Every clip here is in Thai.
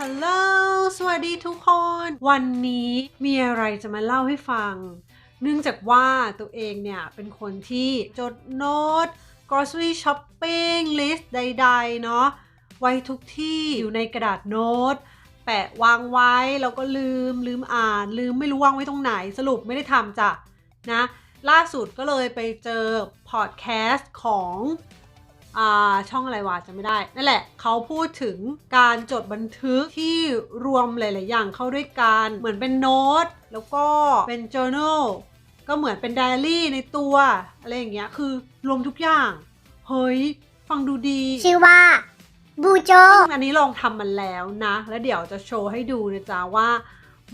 ฮัลโหล สวัสดีทุกคน วันนี้มีอะไรจะมาเล่าให้ฟัง เนื่องจากว่าตัวเองเนี่ย เป็นคนที่จดโน้ต grocery shopping list ใดๆ เนาะไว้ทุกที่อยู่ในกระดาษโน้ต แปะวางไว้แล้วก็ลืมลืมอ่าน ลืมไม่รู้วางไว้ตรงไหนสรุปไม่ได้ทำจ้ะนะ ล่าสุดก็เลยไปเจอพอดแคสต์ของ ช่องอะไรวะจะไม่ได้ นั่นแหละเขาพูดถึงการจดบันทึกที่รวมหลาย ๆ อย่างเข้าด้วยกันเหมือนเป็นโน้ต แล้วก็เป็น journal ก็เหมือนเป็นไดอารี่ในตัวอะไรอย่างเงี้ยคือรวมทุกอย่าง เฮ้ย ฟังดูดี ชื่อว่าบูโจซึ่งอันนี้ลองทำมันแล้วนะ แล้วเดี๋ยวจะโชว์ให้ดูนะจ๊ะว่า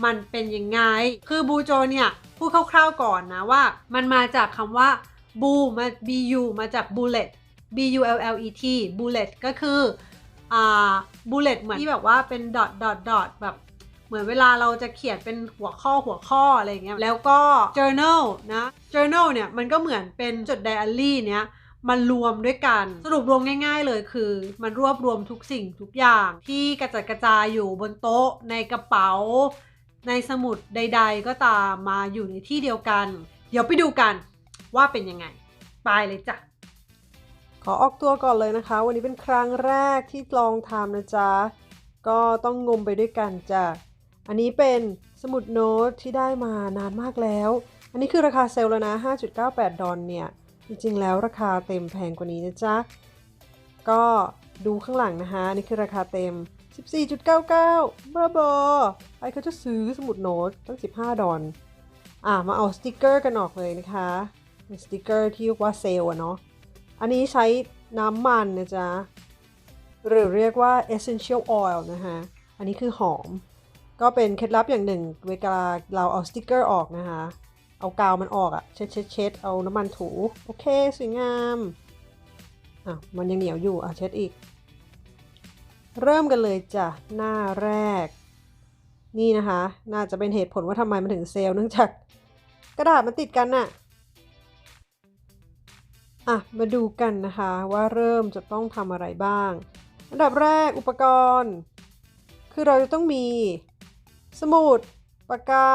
มันเป็นยังไง คือบูโจเนี่ย พูดคร่าวๆก่อนนะว่า มันมาจากคำว่าบูมา bu มาจาก bullet b u l l e t bullet ก็คืออ่า bullet เหมือนที่แบบว่าเป็น dot dot dot แบบเหมือนเวลาเราจะเขียนเป็นหัวข้อหัวข้ออะไรอย่างเงี้ยแล้วก็ journal นะ journal เนี่ยมันก็เหมือนเป็นจดไดอารี่เนี้ยมันรวมด้วยกันสรุปรวมง่าย ๆ เลยคือ มันรวบรวมทุกสิ่งทุกอย่างที่กระจัดกระจายอยู่บนโต๊ะในกระเป๋า ในสมุดใด ๆ ก็ตามมาอยู่ในที่เดียวกัน เดี๋ยวไปดูกันว่าเป็นยังไง ไปเลยจ้ะ ขอออกตัวก่อนเลยนะคะ วันนี้เป็นครั้งแรกที่ลองทำนะจ๊ะ ก็ต้องงมไปด้วยกันจ้ะ อันนี้เป็นสมุดโน้ตที่ได้มานานมากแล้ว อันนี้คือราคาเซลล์แล้วนะ 5.98 ดอลเนี่ย จริงๆ แล้วราคาเต็มแพงกว่านี้นะจ๊ะ ก็ดูข้างหลังนะคะนี่คือราคาเต็ม 14.99บ้าบอไอเขาจะซื้อสมุดโน้ตตั้ง 15 ดอลอะมาเอาสติกเกอร์กันออกเลยนะคะ สติกเกอร์ที่ว่าเซลล์อะเนาะ อันนี้ใช้น้ำมันนะจ๊ะ หรือเรียกว่า essential oil นะคะอันนี้คือหอม ก็เป็นเคล็ดลับอย่างหนึ่ง เวลาเราเอาสติกเกอร์ออกนะคะ เอากาวมันออกอะเช็ดเช็ดเช็ดเอาน้ำมันถู โอเค สวยงาม อะ มันยังเหนียวอยู่ อะ เช็ดอีก เริ่มกันเลยจ้ะ หน้าแรก นี่นะคะ น่าจะเป็นเหตุผลว่าทำไมมันถึงเซลล์เนื่องจากกระดาษมันติดกันน่ะ อะมาดูกันนะคะว่าเริ่มจะต้องทำอะไรบ้าง อันดับแรกอุปกรณ์ คือเราจะต้องมี สมุดปากกา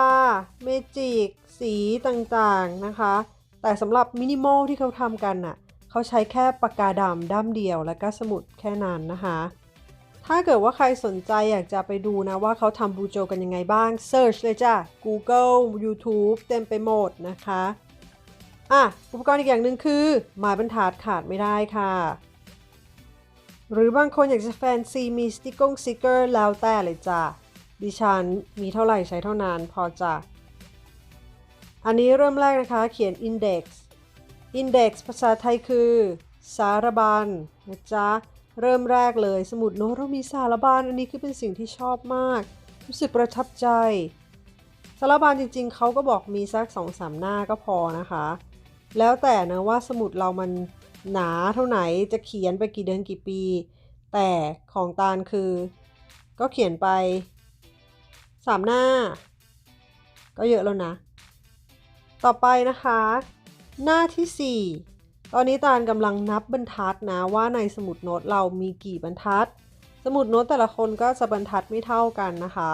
เมจิก สีต่างๆนะคะ แต่สำหรับมินิมอลที่เขาทำกันน่ะเขาใช้แค่ปากกาดำด้ามเดียวแล้วก็สมุดแค่นั้นนะคะ ถ้าเกิดว่าใครสนใจอยากจะไปดูนะว่าเขาทำบูโจกันยังไงบ้าง Search เลยจ้ะ Google YouTube เต็มไปหมดนะคะ อะอุปกรณ์อีกอย่างหนึ่งคือไม้บรรทัดขาดไม่ได้ค่ะ หรือบางคนอยากจะแฟนซีมีสติกงสติกเกอร์แล้วแต่เลยจ้ะดิฉันมีเท่าไหร่ใช้เท่านั้นพอจ้ะอันนี้เริ่มแรกนะคะเขียน index index ภาษาไทยคือ สารบัญนะจ๊ะ เริ่มแรกเลยสมุดโน้ตเรามีสารบัญอันนี้คือเป็นสิ่งที่ชอบมาก รู้สึกประทับใจ สารบัญจริงๆ เขาก็บอกมีสักสองสามหน้าก็พอนะคะ แล้วแต่นะว่าสมุดเรามันหนาเท่าไหนจะเขียนไปกี่เดือนกี่ปี แต่ของตาลคือ ก็เขียนไปสามหน้า ก็เยอะแล้วนะ ต่อไปนะคะ หน้าที่ 4 ตอนนี้ตาลกำลังนับบรรทัดนะว่าในสมุดโน้ตเรามีกี่บรรทัด สมุดโน้ตแต่ละคนก็จะบรรทัดไม่เท่ากันนะคะ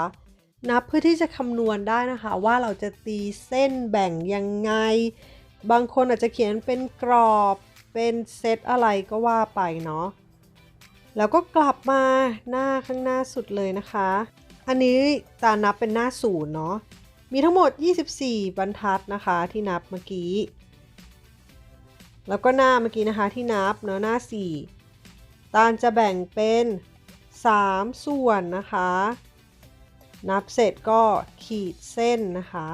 นับเพื่อที่จะคำนวณได้นะคะว่าเราจะตีเส้นแบ่งยังไง บางคนอาจจะเขียนเป็นกรอบเป็นเซตอะไรก็ว่าไปเนาะแล้วก็กลับมาหน้าข้างหน้าสุดเลยนะคะ อันนี้ตานับเป็นหน้าศูนย์เนาะมีทั้งหมด 24 บรรทัดนะคะที่นับเมื่อกี้ แล้วก็หน้าเมื่อกี้นะคะที่นับเนาะหน้า 4 ตาลจะแบ่งเป็น 3 ส่วนนะคะ นับเสร็จก็ขีดเส้นนะคะ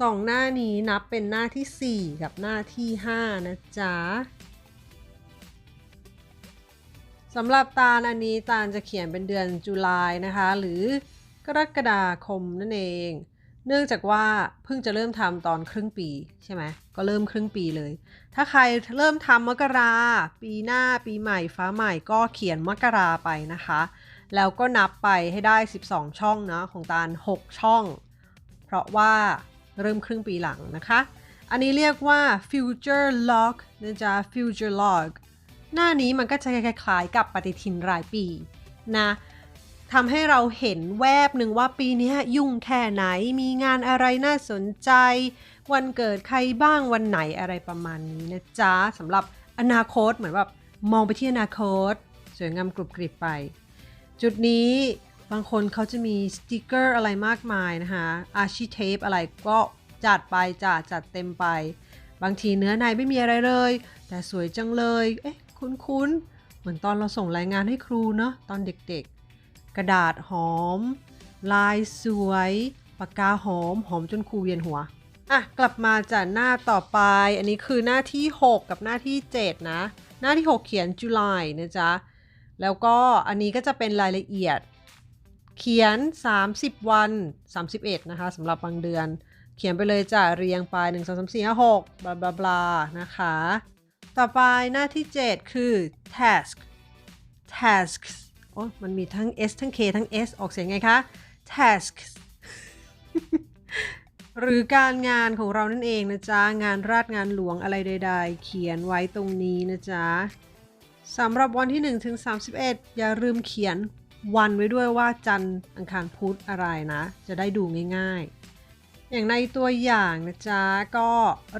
สองหน้านี้นับเป็นหน้าที่ 4 กับหน้าที่ 5 นะจ๊ะสำหรับตาลอันนี้ตาลจะเขียนเป็นเดือนจุลายนะคะ หรือกรกฎาคมนั่นเอง เนื่องจากว่าเพิ่งจะเริ่มทำตอนครึ่งปีใช่ไหมก็เริ่มครึ่งปีเลย ถ้าใครเริ่มทำมกราปีหน้าปีใหม่ฟ้าใหม่ก็เขียนมกราไปนะคะ แล้วก็นับไปให้ได้ 12 ช่องนะของตาล 6 ช่อง เพราะว่า เริ่มครึ่งปีหลังนะคะ อันนี้เรียกว่า future log นะจ๊ะ future log หน้านี้มันก็จะคล้ายๆกับปฏิทินรายปีนะทำให้เราเห็นแวบหนึ่งว่าปีนี้ยุ่งแค่ไหน มีงานอะไรน่าสนใจ วันเกิดใครบ้างวันไหนอะไรประมาณนี้นะจ๊ะสำหรับอนาคตเหมือนแบบมองไปที่อนาคต สวยงามกรุบกริบไป จุดนี้ บางคนเขาจะมีสติกเกอร์อะไรมากมายนะคะอาชีเทปอะไรก็จัดไปจัดจัดเต็มไป บางทีเนื้อในไม่มีอะไรเลย แต่สวยจังเลย เอ๊ะ คุ้นๆ เหมือนตอนเราส่งรายงานให้ครูเนาะตอนเด็กๆ กระดาษหอม ลายสวย ปากกาหอม หอมจนครูเวียนหัว อะ กลับมาจากหน้าต่อไป อันนี้คือหน้าที่ 6 กับหน้าที่ 7 นะ หน้าที่ 6 เขียน July นะจ๊ะ แล้วก็อันนี้ก็จะเป็นรายละเอียด เขียน 30 วัน 31 นะคะสำหรับบางเดือน เขียนไปเลยจ้ะเรียงไป 1 2 3 4 5 6บลาบลาบลานะคะ ต่อไปหน้าที่ 7 คือ task tasks โอ้มันมีทั้ง s ทั้ง k ทั้ง s ออกเสียงไงคะ tasks หรือการงานของเรานั่นเองนะจ๊ะ งานราชงานหลวงอะไรใด ๆ เขียนไว้ตรงนี้นะจ๊ะสำหรับวันที่1ถึง31 อย่าลืมเขียน วันไว้ด้วยว่าจันทร์อังคารพุธอะไรนะ จะได้ดูง่ายๆ อย่างในตัวอย่างนะจ๊ะ ก็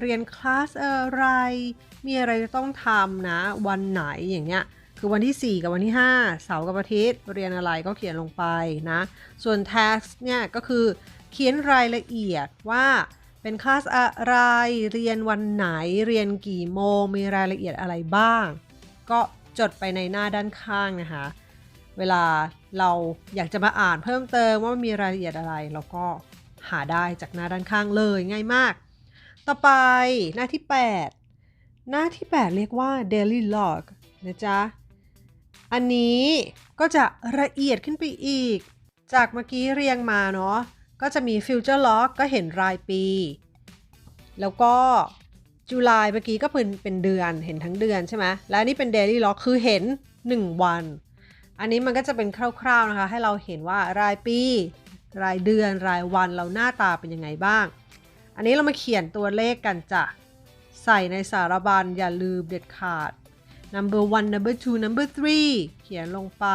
เรียนคลาสอะไร มีอะไรต้องทำนะ วันไหนอย่างเงี้ยคือวันที่ 4 กับวันที่ 5 เสาร์กับอาทิตย์เรียนอะไรก็เขียนลงไปนะ ส่วน task เนี่ยก็คือเขียนรายละเอียดว่าเป็นคลาสอะไร เรียนวันไหน เรียนกี่โมง มีรายละเอียดอะไรบ้าง ก็จดไปในหน้าด้านข้างนะคะ เวลาเราอยากจะมาอ่านเพิ่มเติมว่ามีรายละเอียดอะไร เราก็หาได้จากหน้าด้านข้างเลยง่ายมาก ต่อไปหน้าที่ 8 หน้าที่ 8 เรียกว่า daily log นะจ๊ะ อันนี้ก็จะละเอียดขึ้นไปอีก จากเมื่อกี้เรียงมาเนาะก็จะมี future log ก็เห็นรายปี แล้วก็จุลายเมื่อกี้ก็เป็นเป็นเดือนเห็นทั้งเดือนใช่ไหมและนนี่เป็น daily log คือเห็น 1 วัน อันนี้มันก็จะเป็นคร่าวๆนะคะ ให้เราเห็นว่ารายปี รายเดือนรายวันเราหน้าตาเป็นยังไงบ้าง อันนี้เรามาเขียนตัวเลขกันจ้ะ ใส่ในสารบัญอย่าลืมเด็ดขาด number one number two number three เขียนลงไป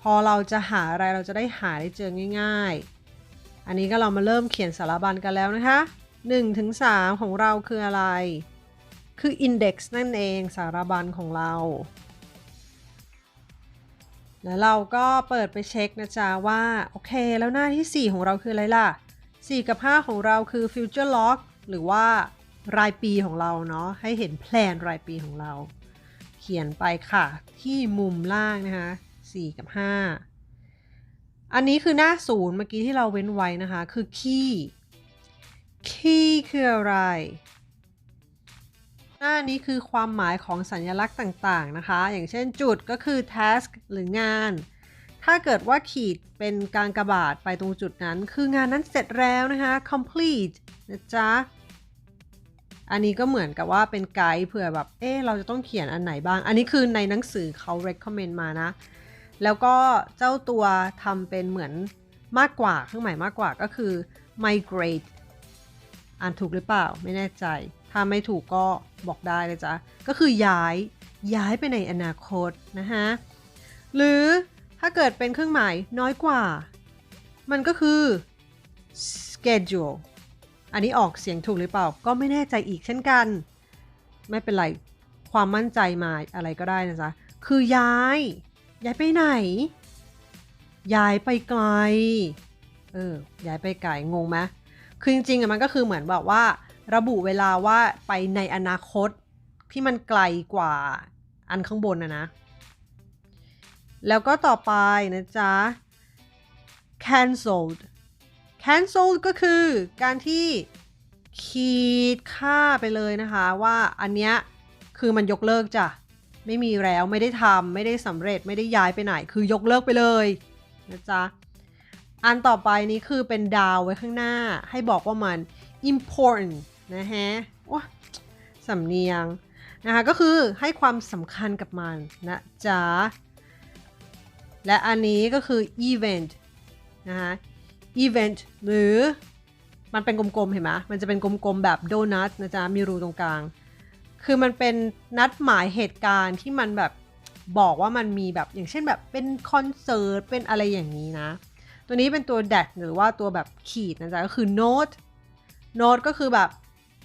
พอเราจะหาอะไรเราจะได้หาได้เจอง่าย ๆ อันนี้ก็เรามาเริ่มเขียนสารบัญกันแล้วนะคะ1ถึง3ของเราคืออะไร คือ index นั่นเองสารบัญของเรา แล้วเราก็เปิดไปเช็คนะจ๊ะว่าโอเค แล้วหน้าที่ 4 ของเราคืออะไรล่ะ 4 กับ 5 ของเราคือ future log หรือว่ารายปีของเราเนาะให้เห็นแพลนรายปีของเรา เขียนไปค่ะ ที่มุมล่างนะคะ4กับ 5 อันนี้คือหน้าศูนย์เมื่อกี้ที่เราเว้นไว้นะคะ คือ key key คืออะไร หน้านี้คือความหมายของสัญลักษณ์ต่างๆนะคะ อย่างเช่นจุดก็คือ task หรืองาน ถ้าเกิดว่าขีดเป็นการกระบาดไปตรงจุดนั้น คืองานนั้นเสร็จแล้วนะคะ complete นะจ๊ะ อันนี้ก็เหมือนกับว่าเป็นไกด์เผื่อแบบ เอ๊เราจะต้องเขียนอันไหนบ้าง อันนี้คือในหนังสือเขา recommend มานะ แล้วก็เจ้าตัวทำเป็นเหมือนมากกว่าเครื่องหมายมากกว่าก็คือ migrate อ่านถูกหรือเปล่าไม่แน่ใจ ถ้าไม่ถูกก็บอกได้เลยจ้ะก็คือย้ายย้ายไปในอนาคตนะฮะหรือถ้าเกิดเป็นเครื่องหมายน้อยกว่า มันก็คือ schedule อันนี้ออกเสียงถูกหรือเปล่า ก็ไม่แน่ใจอีกเช่นกัน ไม่เป็นไร ความมั่นใจมาอะไรก็ได้นะจ๊ะ คือย้าย ย้ายไปไหน ย้ายไปไกล เออ ย้ายไปไกล งงไหมคือจริงๆอะมันก็คือเหมือนแบบว่า ระบุเวลาว่าไปในอนาคตที่มันไกลกว่าอันข้างบนนะนะ แล้วก็ต่อไปนะจ๊ะ cancelled cancelled ก็คือการที่ขีดค่าไปเลยนะคะว่าอันเนี้ยคือมันยกเลิกจ้ะ ไม่มีแล้วไม่ได้ทำไม่ได้สำเร็จไม่ได้ย้ายไปไหน คือยกเลิกไปเลยนะจ๊ะ อันต่อไปนี้คือเป็นดาวไว้ข้างหน้าให้บอกว่ามัน important นะฮะว้าสำเนียงนะคะก็คือให้ความสำคัญกับมันนะจ๊ะ และอันนี้ก็คือ event นะคะ event หรือมันเป็นกลมๆ เห็นไหมมันจะเป็นกลมๆ แบบโดนัทนะจ๊ะ มีรูตรงกลาง คือมันเป็นนัดหมายเหตุการณ์ที่มันแบบบอกว่ามันมีแบบอย่างเช่นแบบเป็นคอนเสิร์ต เป็นอะไรอย่างนี้นะ ตัวนี้เป็นตัว dash หรือว่าตัวแบบขีดนะจ๊ะ ก็คือ note note ก็คือแบบ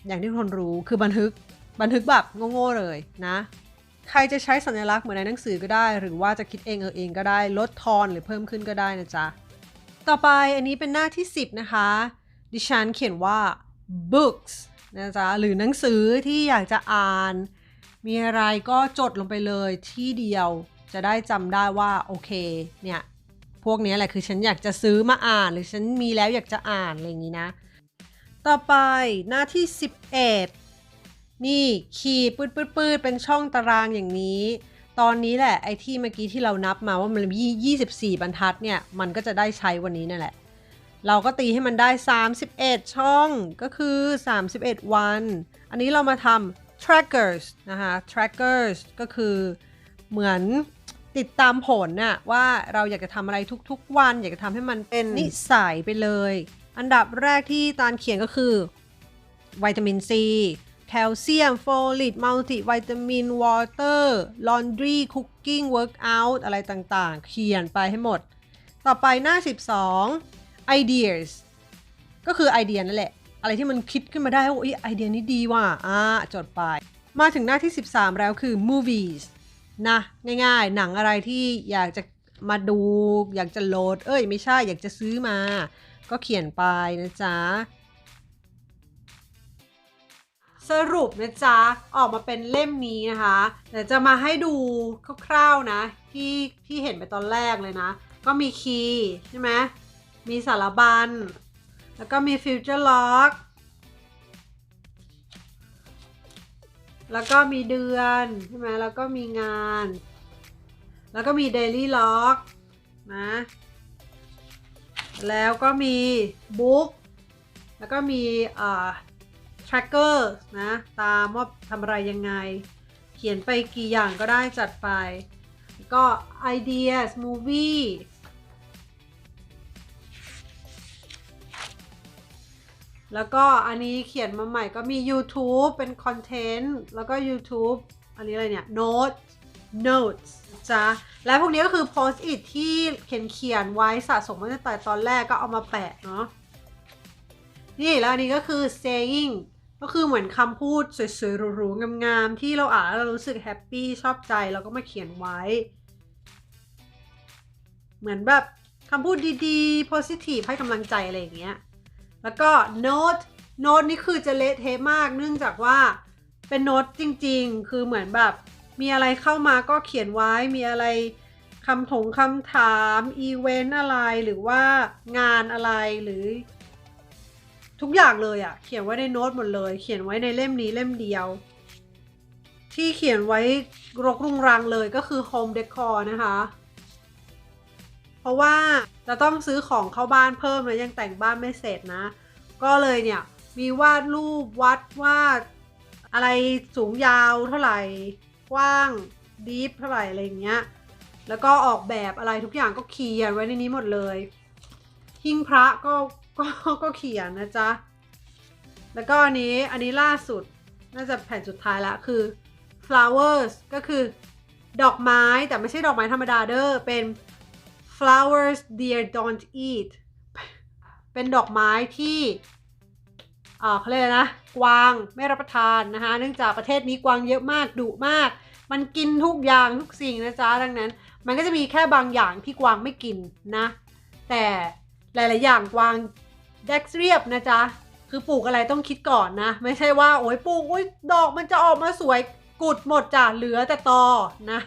อย่างที่ทุกคนรู้คือบันทึกบันทึกแบบโง่ๆเลยนะ ใครจะใช้สัญลักษณ์เหมือนในหนังสือก็ได้ หรือว่าจะคิดเองเออเองก็ได้ ลดทอนหรือเพิ่มขึ้นก็ได้นะจ๊ะ ต่อไปอันนี้เป็นหน้าที่ 10 นะคะ ดิฉันเขียนว่า books นะจ๊ะ หรือหนังสือที่อยากจะอ่าน มีอะไรก็จดลงไปเลยที่เดียวจะได้จำได้ว่าโอเคเนี่ยพวกนี้แหละคือฉันอยากจะซื้อมาอ่าน หรือฉันมีแล้วอยากจะอ่านอะไรอย่างนี้นะ ต่อไปหน้าที่ 11 นี่ขีดปืดปืดปืดเป็นช่องตารางอย่างนี้ ตอนนี้แหละไอ้ที่เมื่อกี้ที่เรานับมาว่ามันมี24 บรรทัดเนี่ย มันก็จะได้ใช้วันนี้นั่นแหละ เราก็ตีให้มันได้ 31 ช่องก็คือ 31 วัน อันนี้เรามาทำ trackers นะคะ trackers ก็คือเหมือนติดตามผลน่ะว่าเราอยากจะทำอะไรทุกๆวัน อยากจะทำให้มันเป็นนิสัยไปเลย อันดับแรกที่ตาลเขียนก็คือวิตามินซีแคลเซียม โฟลิตมัลติวิตามิน วอเตอร์ ลอนดรีคุกกิ้ง เวิร์กอัลอะไรต่างๆ เขียนไปให้หมด ต่อไปหน้า 12 ideas ก็คือไอเดียนั่นแหละ อะไรที่มันคิดขึ้นมาได้ว่าอุ๊ยไอเดียนี้ดีว่ะอ่าจดไป มาถึงหน้าที่ 13 แล้วคือ movies นะ ง่ายๆ หนังอะไรที่อยากจะมาดู อยากจะโหลด เอ้ย ไม่ใช่ อยากจะซื้อมา ก็เขียนไปนะจ๊ะ สรุปนะจ๊ะ ออกมาเป็นเล่มนี้นะคะเดี๋ยวจะมาให้ดูคร่าวๆนะ ที่ที่เห็นไปตอนแรกเลยนะ ก็มีคีย์ใช่ไหมมีสารบัญ แล้วก็มีฟิวเจอร์ล็อกแล้วก็มีเดือนใช่ไหมแล้วก็มีงาน แล้วก็มีเดลี่ล็อกนะ แล้วก็มีบุ๊กแล้วก็มีเอ่อ tracker นะ ตามว่าทำอะไรยังไง เขียนไปกี่อย่างก็ได้จัดไป ก็ ideas movie แล้วก็อันนี้เขียนมาใหม่ก็มี YouTube เป็นคอนเทนต์ แล้วก็ YouTube อันนี้อะไรเนี่ย Note Notes จ้ะและพวกนี้ก็คือ post it ที่เขียนเขียนไว้สะสมมาตั้งแต่ตอนแรกก็เอามาแปะเนาะ นี่แล้วอันนี้ก็คือ saying ก็คือเหมือนคำพูดสวยๆหรูๆงามๆที่เราอ่านแล้วเรารู้สึกแฮปปี้ชอบใจเราก็มาเขียนไว้ เหมือนแบบคำพูดดีๆ positive ให้กำลังใจอะไรอย่างเงี้ย แล้วก็ note note นี่คือจะเละเทะมากเนื่องจากว่าเป็นโน้ตจริงๆ คือเหมือนแบบ มีอะไรเข้ามาก็เขียนไว้ มีอะไรคำถงคำถามอีเวนต์อะไรหรือว่างานอะไรหรือ ทุกอย่างเลยอะเขียนไว้ในโน้ตหมดเลย เขียนไว้ในเล่มนี้เล่มเดียว ที่เขียนไว้รกรุงรังเลยก็คือ home decor นะคะ เพราะว่าจะต้องซื้อของเข้าบ้านเพิ่มแล้วยังแต่งบ้านไม่เสร็จนะ ก็เลยเนี่ยมีวาดรูปวัดวาดอะไรสูงยาวเท่าไหร่ กว้างดีฟเท่าไหร่อะไรอย่างเงี้ย แล้วก็ออกแบบอะไรทุกอย่างก็เขียนไว้ในนี้หมดเลย หิ้งพระก็ก็ก็เขียนนะจ๊ะ แล้วก็อันนี้อันนี้ล่าสุดน่าจะแผ่นสุดท้ายละคือ flowers ก็คือดอกไม้แต่ไม่ใช่ดอกไม้ธรรมดาเด้อเป็น flowers dear don't eat เป็นดอกไม้ที่อ่าเขาเรียกนะ กวางไม่รับประทานนะคะ เนื่องจากประเทศนี้กวางเยอะมากดุมาก มันกินทุกอย่างทุกสิ่งนะจ๊ะดังนั้น มันก็จะมีแค่บางอย่างที่กวางไม่กินนะ แต่หลาย ๆ อย่างกวางแดกเรียบนะจ๊ะคือปลูกอะไรต้องคิดก่อนนะ ไม่ใช่ว่าโอ้ยปลูกโอ้ยดอกมันจะออกมาสวยกุดหมดจ้ะเหลือแต่ตอนะ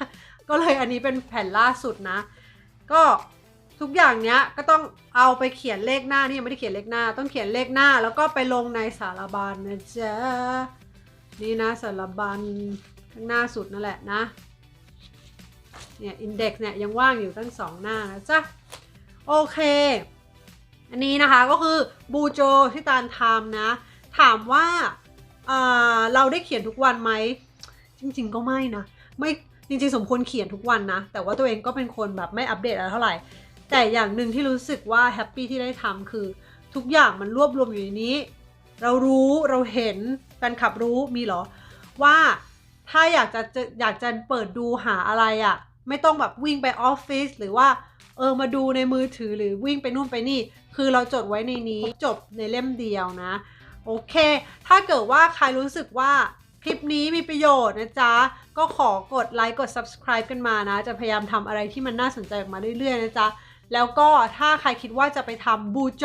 ก็เลยอันนี้เป็นแผ่นล่าสุดนะ ก็ทุกอย่างเนี้ยก็ต้องเอาไปเขียนเลขหน้านี่ยังไม่ได้เขียนเลขหน้า ต้องเขียนเลขหน้า แล้วก็ไปลงในสารบัญนะจ๊ะนี่นะสารบัญ ข้างหน้าสุดนั่นแหละนะ เนี่ยอินเด็กซ์เนี่ยยังว่างอยู่ตั้งสองหน้านะจ๊ะ โอเค อันนี้นะคะก็คือบูโจที่ตาลทำนะ ถามว่าเราได้เขียนทุกวันไหม จริง ๆ ก็ไม่นะ ไม่จริงๆ สมควรเขียนทุกวันนะ แต่ว่าตัวเองก็เป็นคนแบบไม่อัปเดตอะไรเท่าไหร่ แต่อย่างหนึ่งที่รู้สึกว่าแฮปปี้ที่ได้ทำคือทุกอย่างมันรวบรวมอยู่ในนี้ เรารู้เราเห็นแฟนคลับรู้มีเหรอว่า ถ้าอยากจะจะอยากจะเปิดดูหาอะไรอะ่ะ ไม่ต้องแบบวิ่งไปออฟฟิศหรือว่าเออมาดูในมือถือหรือวิ่งไปนู่นไปนี่ คือเราจดไว้ในนี้จบในเล่มเดียวนะ โอเค ถ้าเกิดว่าใครรู้สึกว่าคลิปนี้มีประโยชน์นะจ๊ะ ก็ขอกดไลค์กด subscribe กันมานะ จะพยายามทำอะไรที่มันน่าสนใจออกมาเรื่อยๆนะจ๊ะ แล้วก็ถ้าใครคิดว่าจะไปทำบูโจ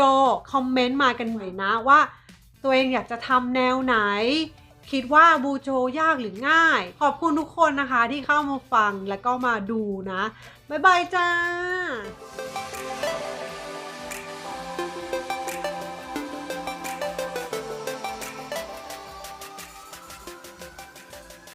คอมเมนต์มากันหน่อยนะว่า ตัวเองอยากจะทำแนวไหน คิดว่าบูโจยากหรือง่าย ขอบคุณทุกคนนะคะที่เข้ามาฟังแล้วก็มาดูนะ บ๊ายบายจ้า